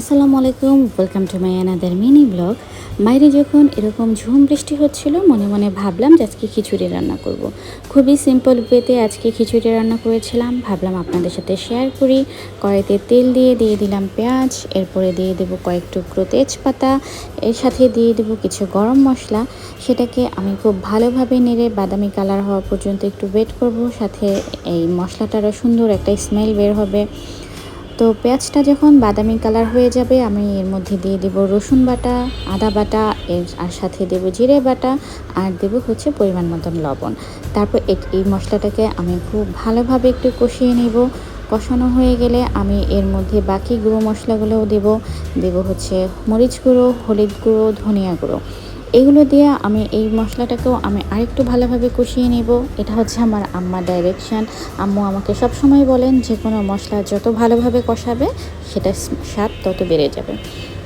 আসসালামু আলাইকুম welcome to my another mini blog বাইরে যখন এরকম ঝুম বৃষ্টি হচ্ছিল, মনে মনে ভাবলাম যে আজকে খিচুড়ি রান্না করব। খুবই সিম্পল ওয়েতে আজকে খিচুড়ি রান্না করেছিলাম। ভাবলাম আপনাদের সাথে শেয়ার করি। কড়াইতে তেল দিয়ে দিয়ে দিলাম পেঁয়াজ, এরপরে দিয়ে দেবো কয়েক টুকরো তেজপাতা, এর সাথে দিয়ে দেবো কিছু গরম মশলা। সেটাকে আমি খুব ভালোভাবে নেড়ে বাদামি কালার হওয়া পর্যন্ত একটু ওয়েট করব। সাথে এই মশলাটারও সুন্দর একটা স্মেল বের হবে। তো পেঁয়াজটা যখন বাদামি কালার হয়ে যাবে, আমি এর মধ্যে দিয়ে দেব রসুন বাটা, আদা বাটা, এর আর সাথে দেব জিরে বাটা, আর দেব হচ্ছে পরিমাণ মতন লবণ। তারপর এই মশলাটাকে আমি খুব ভালোভাবে একটু কষিয়ে নেব। কষানো হয়ে গেলে আমি এর মধ্যে বাকি গুঁড়ো মশলাগুলোও দেব। দেব হচ্ছে মরিচ গুঁড়ো, হলুদ গুঁড়ো, ধনিয়া গুঁড়ো। এগুলো দিয়ে আমি এই মশলাটাকেও আমি আরেকটু ভালোভাবে কষিয়ে নেব। এটা হচ্ছে আমার আম্মা ডাইরেকশান আম্মু আমাকে সব সময় বলেন যে কোনো মশলা যত ভালোভাবে কষাবে সেটা স্বাদ তত বেড়ে যাবে।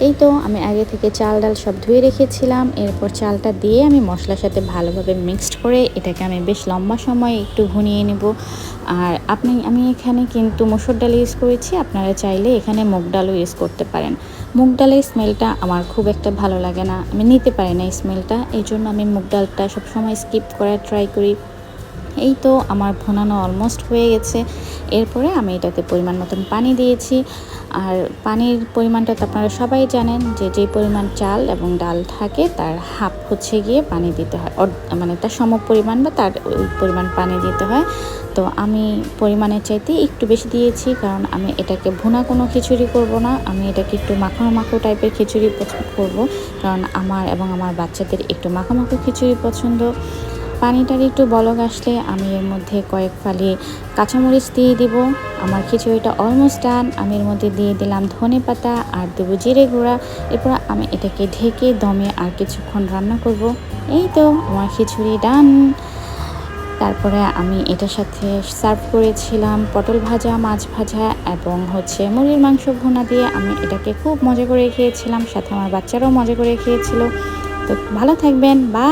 এই তো আমি আগে থেকে চাল ডাল সব ধুয়ে রেখেছিলাম। এরপর চালটা দিয়ে আমি মশলার সাথে ভালোভাবে মিক্সড করে এটাকে আমি বেশ লম্বা সময় একটু ঘুনিয়ে নেব। আর আপনি, আমি এখানে কিন্তু মসুর ডাল ইউজ করেছি, আপনারা চাইলে এখানে মুগ ডালও ইউজ করতে পারেন। মুগ ডালের স্মেলটা আমার খুব একটা ভালো লাগে না, আমি নিতে পারি না এই স্মেলটা এই জন্য আমি মুগ ডালটা সবসময় স্কিপ করার ট্রাই করি। এই তো আমার ভোনানো অলমোস্ট হয়ে গেছে। এরপরে আমি এটাতে পরিমাণ মতন পানি দিয়েছি। আর পানির পরিমাণটা তো আপনারা সবাই জানেন যে যে পরিমাণ চাল এবং ডাল থাকে তার হাফ হচ্ছে গিয়ে পানি দিতে হয়। মানে তার সম পরিমাণ বা তার পরিমাণ পানি দিতে হয়। তো আমি পরিমাণের চাইতে একটু বেশি দিয়েছি কারণ আমি এটাকে ভুনা কোনো খিচুড়ি করব না। আমি এটাকে একটু মাখো মাখো টাইপের খিচুড়ি করব। কারণ আমার এবং আমার বাচ্চাদের একটু মাখো মাখো খিচুড়ি পছন্দ। পানিটার একটু বলক আসলে আমি এর মধ্যে কয়েক ফালি কাঁচামরিচ দিয়ে দিব। আমার খিচুড়িটা অলমোস্ট ডান আমি এর মধ্যে দিয়ে দিলাম ধনে পাতা আর দেবো জিরে গুঁড়া। এরপর আমি এটাকে ঢেকে দমে আর কিছুক্ষণ রান্না করব। এই তো আমার খিচুড়ি ডান তারপরে আমি এটার সাথে সার্ভ করেছিলাম পটল ভাজা, মাছ ভাজা এবং হচ্ছে মুরগির মাংস ভুনা দিয়ে। আমি এটাকে খুব মজা করে খেয়েছিলাম, সাথে আমার বাচ্চারাও মজা করে খেয়েছিল। তো ভালো থাকবেন। বা